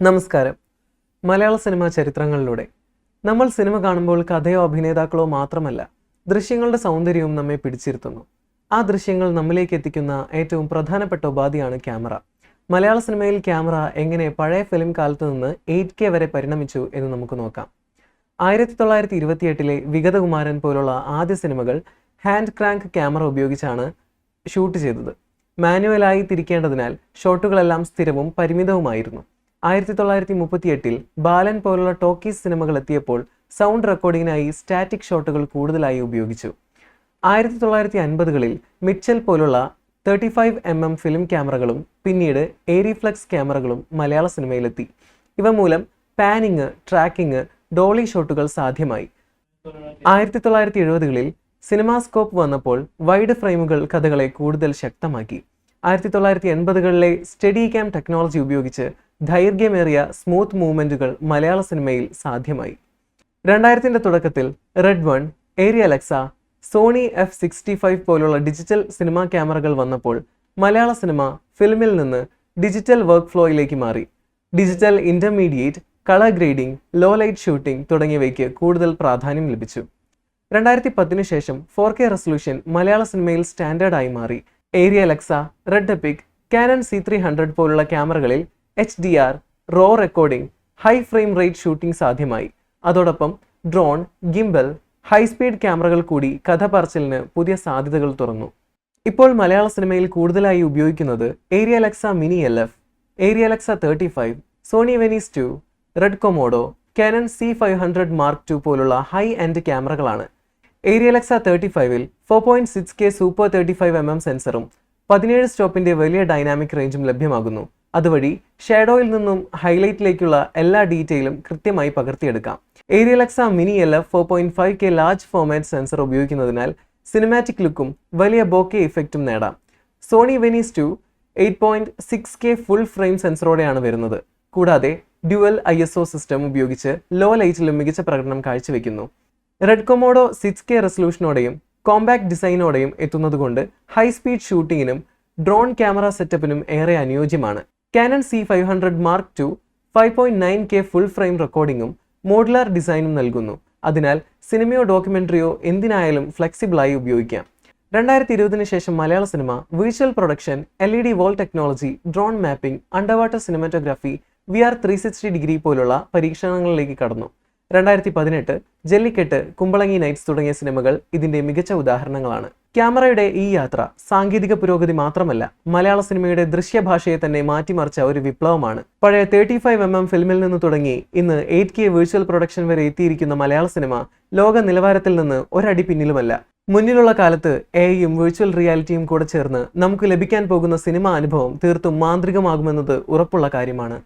നമസ്കാരം. മലയാള സിനിമാ ചരിത്രങ്ങളിലൂടെ. നമ്മൾ സിനിമ കാണുമ്പോൾ കഥയോ അഭിനേതാക്കളോ മാത്രമല്ല ദൃശ്യങ്ങളുടെ സൗന്ദര്യവും നമ്മെ പിടിച്ചിരുത്തുന്നു. ആ ദൃശ്യങ്ങൾ നമ്മിലേക്ക് എത്തിക്കുന്ന ഏറ്റവും പ്രധാനപ്പെട്ട ഉപാധിയാണ് ക്യാമറ. മലയാള സിനിമയിൽ ക്യാമറ എങ്ങനെ പഴയ ഫിലിം കാലത്ത് നിന്ന് എയ്റ്റ് കെ വരെ പരിണമിച്ചു എന്ന് നമുക്ക് നോക്കാം. ആയിരത്തി തൊള്ളായിരത്തി ഇരുപത്തിയെട്ടിലെ വിഗതകുമാരൻ പോലുള്ള ആദ്യ സിനിമകൾ ഹാൻഡ് ക്രാങ്ക് ക്യാമറ ഉപയോഗിച്ചാണ് ഷൂട്ട് ചെയ്തത്. മാനുവലായി തിരിക്കേണ്ടതിനാൽ ഷോട്ടുകളെല്ലാം സ്ഥിരവും പരിമിതവുമായിരുന്നു. ആയിരത്തി തൊള്ളായിരത്തി മുപ്പത്തിയെട്ടിൽ ബാലൻ പോലുള്ള ടോക്കീസ് സിനിമകൾ എത്തിയപ്പോൾ സൗണ്ട് റെക്കോർഡിങ്ങിനായി സ്റ്റാറ്റിക് ഷോട്ടുകൾ കൂടുതലായി ഉപയോഗിച്ചു. ആയിരത്തി തൊള്ളായിരത്തി അൻപതുകളിൽ മിച്ചൽ പോലുള്ള thirty five M M film ക്യാമറകളും പിന്നീട് ഏരിഫ്ലക്സ് ക്യാമറകളും മലയാള സിനിമയിലെത്തി. ഇവ മൂലം പാനിങ് ട്രാക്കിംഗ് ഡോളി ഷോട്ടുകൾ സാധ്യമായി. ആയിരത്തി തൊള്ളായിരത്തി എഴുപതുകളിൽ സിനിമാസ്കോപ്പ് വന്നപ്പോൾ വൈഡ് ഫ്രെയിമുകൾ കഥകളെ കൂടുതൽ ശക്തമാക്കി. ആയിരത്തി തൊള്ളായിരത്തി എൺപതുകളിലെ സ്റ്റഡി ക്യാം ടെക്നോളജി ഉപയോഗിച്ച് ദൈർഘ്യമേറിയ സ്മൂത്ത് മൂവ്മെന്റുകൾ മലയാള സിനിമയിൽ സാധ്യമായി. രണ്ടായിരത്തിന്റെ തുടക്കത്തിൽ red one Arri Alexa Sony F sixty five പോലുള്ള ഡിജിറ്റൽ സിനിമാ ക്യാമറകൾ വന്നപ്പോൾ മലയാള സിനിമ ഫിലിമിൽ നിന്ന് ഡിജിറ്റൽ വർക്ക് ഫ്ലോയിലേക്ക് മാറി. Digital intermediate colour grading low light shooting തുടങ്ങിയവയ്ക്ക് കൂടുതൽ പ്രാധാന്യം ലഭിച്ചു. രണ്ടായിരത്തി പത്തിന് ശേഷം ഫോർ കെ റെസൊല്യൂഷൻ മലയാള സിനിമയിൽ സ്റ്റാൻഡേർഡായി മാറി. Arri Alexa red epic Canon C three hundred പോലുള്ള ക്യാമറകളിൽ H D R raw recording high frame rate shooting സാധ്യമായി. അതോടൊപ്പം ഡ്രോൺ ഗിംബൽ ഹൈ സ്പീഡ് ക്യാമറകൾ കൂടി കഥ പറച്ചിലിന് പുതിയ സാധ്യതകൾ തുറന്നു. ഇപ്പോൾ മലയാള സിനിമയിൽ കൂടുതലായി ഉപയോഗിക്കുന്നത് Arri Alexa mini L F Arri Alexa thirty five Sony Venice two red Komodo Canon C five hundred mark two പോലുള്ള ഹൈ എൻഡ് ക്യാമറകളാണ് ഏരിയ അലക്സ തേർട്ടി ഫൈവിൽ four point six K super thirty five M M സെൻസറും പതിനേഴ് സ്റ്റോപ്പിന്റെ വലിയ dynamic റേഞ്ചും ലഭ്യമാകുന്നു. അതുവഴി ഷാഡോയിൽ നിന്നും ഹൈലൈറ്റിലേക്കുള്ള എല്ലാ ഡീറ്റെയിലും കൃത്യമായി പകർത്തിയെടുക്കാം. Arri Alexa mini L F four point five K large format sensor ഉപയോഗിക്കുന്നതിനാൽ സിനിമാറ്റിക് ലുക്കും വലിയ ബോക്കെ ഇഫക്റ്റും നേടാം. Sony Venice two eight point six K full frame സെൻസറോടെയാണ് വരുന്നത്. കൂടാതെ dual I S O system ഉപയോഗിച്ച് ലോ ലൈറ്റിലും മികച്ച പ്രകടനം കാഴ്ചവെക്കുന്നു. റെഡ് കൊമോഡോ സിക്സ് കെ റെസൊല്യൂഷനോടെയും കോമ്പാക്ട് ഡിസൈനോടെയും എത്തുന്നതുകൊണ്ട് ഹൈ സ്പീഡ് ഷൂട്ടിങ്ങിനും ഡ്രോൺ ക്യാമറ സെറ്റപ്പിനും ഏറെ അനുയോജ്യമാണ്. Canon C five hundred mark two five point nine K full frame റെക്കോർഡിംഗും modular ഡിസൈനും നൽകുന്നു. അതിനാൽ സിനിമയോ ഡോക്യുമെന്ററിയോ എന്തിനായാലും ഫ്ലെക്സിബിളായി ഉപയോഗിക്കാം. രണ്ടായിരത്തി ഇരുപതിന് ശേഷം മലയാള cinema virtual production L E D wall technology drone mapping underwater cinematography V R three sixty degree പോലുള്ള പരീക്ഷണങ്ങളിലേക്ക് കടന്നു. രണ്ടായിരത്തി പതിനെട്ട് ജല്ലിക്കെട്ട് കുമ്പളങ്ങി നൈറ്റ്സ് തുടങ്ങിയ സിനിമകൾ ഇതിന്റെ മികച്ച ഉദാഹരണങ്ങളാണ്. ക്യാമറയുടെ ഈ യാത്ര സാങ്കേതിക പുരോഗതി മാത്രമല്ല മലയാള സിനിമയുടെ ദൃശ്യഭാഷയെ തന്നെ മാറ്റിമറിച്ച ഒരു വിപ്ലവമാണ്. പഴയ തേർട്ടി ഫൈവ് എം എം ഫിലിമിൽ നിന്ന് തുടങ്ങി ഇന്ന് എയ്റ്റ് കെ വിർച്വൽ പ്രൊഡക്ഷൻ വരെ എത്തിയിരിക്കുന്ന മലയാള സിനിമ ലോക നിലവാരത്തിൽ നിന്ന് ഒരടി പിന്നിലുമല്ല. മുന്നിലുള്ള കാലത്ത് എയും വിർച്വൽ റിയാലിറ്റിയും കൂടെ ചേർന്ന് നമുക്ക് ലഭിക്കാൻ പോകുന്ന സിനിമ അനുഭവം തീർത്തും മാന്ത്രികമാകുമെന്നത് ഉറപ്പുള്ള കാര്യമാണ്.